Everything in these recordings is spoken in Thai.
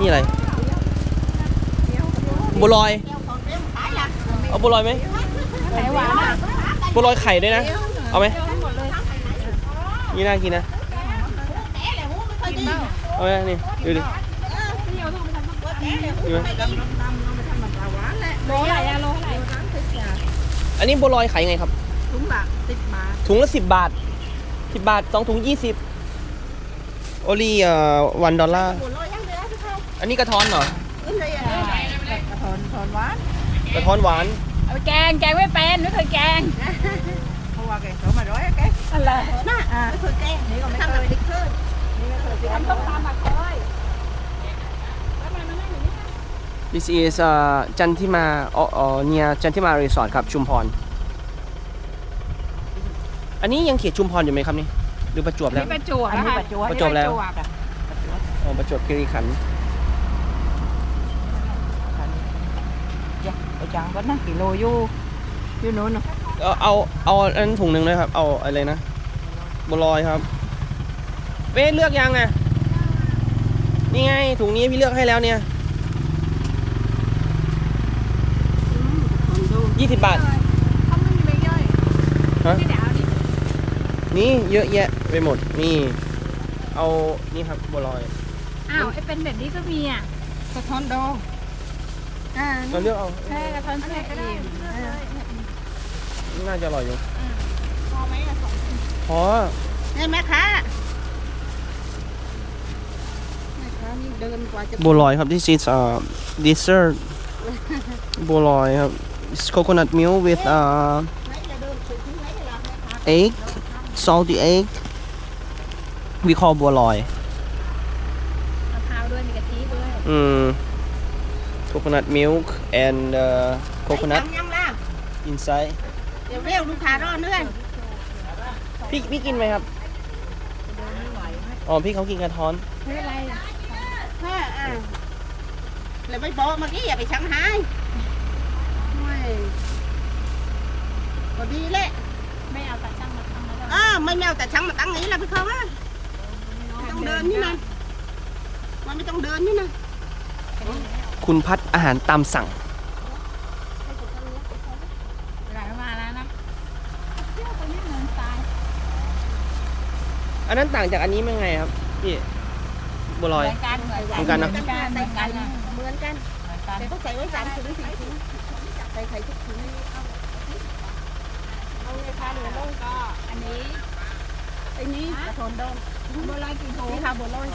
นี่อะไรบัวลอยเอาบัวลอยไหมไข่หวานบัวลอยไข่ด้วยนะ เอาไหมนี่น่ากินนะเอาไหมนี่ดูดิดูไหมโลไหร่อะโลเท่าไหร่อันนี้บัวลอยขายยังไงครับถุงละสิบบาทถุงละสิบบาทสิบบาทสองถุงยี่สิบโอลี่เอ่อวันดอลลาร์ อยยังเดือดทุกเขาอันนี้กระท้อนเหรอขึ้นเลยอะกระทอนทอนหวานกระท้อนหวาน เอาไปแกงแกงไม่เป็นไม่เคยแกงเพราะว่าแกเขามาร้อยแกอะไรน่าไม่เคยแกนี่ก็ไม่เคยขึ้นนี่ไม่เคยทำต้มตำบักคอย This is uh, จันทิมาเอ่อเอ่อ near จันทิมารีสอร์ทครับชุมพร อันนี้ยังเขตชุมพรอยู่ไหมครับนี่หรือประจวบแล้ว นี่ประจวบอันนี้ประจวบ ประจวบแล้ว ประจวบ อ๋อประจวบคีรีขันธ์ ไป จังก็นั่งกิโลอยู่อยู่โน้นเนาะเอาเอาเอาอันถุงหนึ่งเลยครับ เอาอะไรนะบัวลอยครับเป้เลือกยังอะนี่ไงถุงนี้พี่เลือกให้แล้วเนี่ยยี่สิบบาทเขาไม่มีใบย่อยฮะนี่เยวเอาดินี่เยอะแยะไปหมดนี่ เอานี่ครับบัวลอยอ้าวไอ้เป็นแบบนี้ก็มีอะกระท้อนดอง อ่าเราเลือกเอาแค่กระท้อนแช่อิ่มน่าจะอร่อยอยู่พอไหมอะสองพอนี่แม่ค้าแม่ค้านี่เดินกว่าจะบัวลอยครับ this is uh dessert บัวลอยครับ It's coconut milk with uh ไหนจะเดินถึงที่ไหนล่ะแม่ค้า egg salty egg we call บัวลอยมะพร้าวด้วยมีกะทิด้วยอืม coconut milk and uh, coconut ยังล่ะ inside เดี๋ยวเรียกลูกค้ารอเนื่อยพี่พี่กินไหมครับอ๋อพี่เขากินกระท้อนไม่เป็นไรอ่าอ่าเลยไม่บอกเมื่อกี้อย่าไปชังหายไม่ก็ดีแหละไม่เอาตาช่างมาทำแล้วอ่าไม่แมวแต่ชังมาตั้งนี้ละพี่เขาอะไม่ต้องเดินนี่นะมันไม่ต้องเดินนี่นะ คุณพัดอาหารตามสั่งเวลามาแล้วนะเที่ยวไปนี่เนินทรายอันนั้นต่างจากอันนี้ยังไงครับพี่บัวลอยเหมือนกันเหมือนเหมือนกันนะ เหมือนกันเหมือนกันนะเหมือนกัน เหมือนกันแต่ต้องใส่ไว้สามถุงสี่ถุงใส่ไข่ทุกถุงเอาไงคะหนูต้องก็อันนี้ไอ้นี้กระทนดองบัวลอยกี่ถุงนี่ค่ะบัวลอย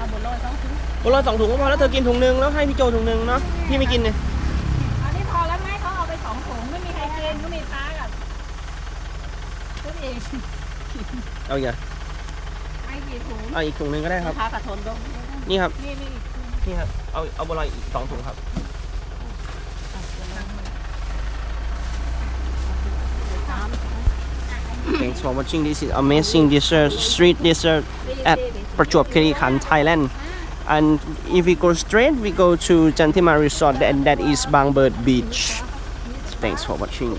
ค่ะบัวลอยต้องถุงบัวลอยสองถุงก็พอแล้วเธอกินถุงหนึงแล้วให้พี่โจถุงหนึงเนาะพี่ไม่กินเนี่ยอันนี้พอแล้วไหมเขาเอาไปสองถุงไม่มีใครกินก็มีฟ้ากับตัวเองเอาอีกอะไม่กี่ถุงเอาอีกถุงหนึงก็ได้ครับค่ะกระทนดองนี่ครับนี่นี่นี่ครับเอาเอาบัวลอยอีกสองถุงครับ Thanks for watching. This is amazing dessert, street dessert at Prachuap Khiri Khan, Thailand. And if we go straight, we go to Jantima Resort, and that is Bangbird Beach. Thanks for watching.